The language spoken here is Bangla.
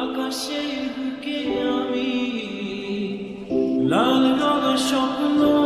আকাশের বুকে আমি লাল রঙ স্বপ্ন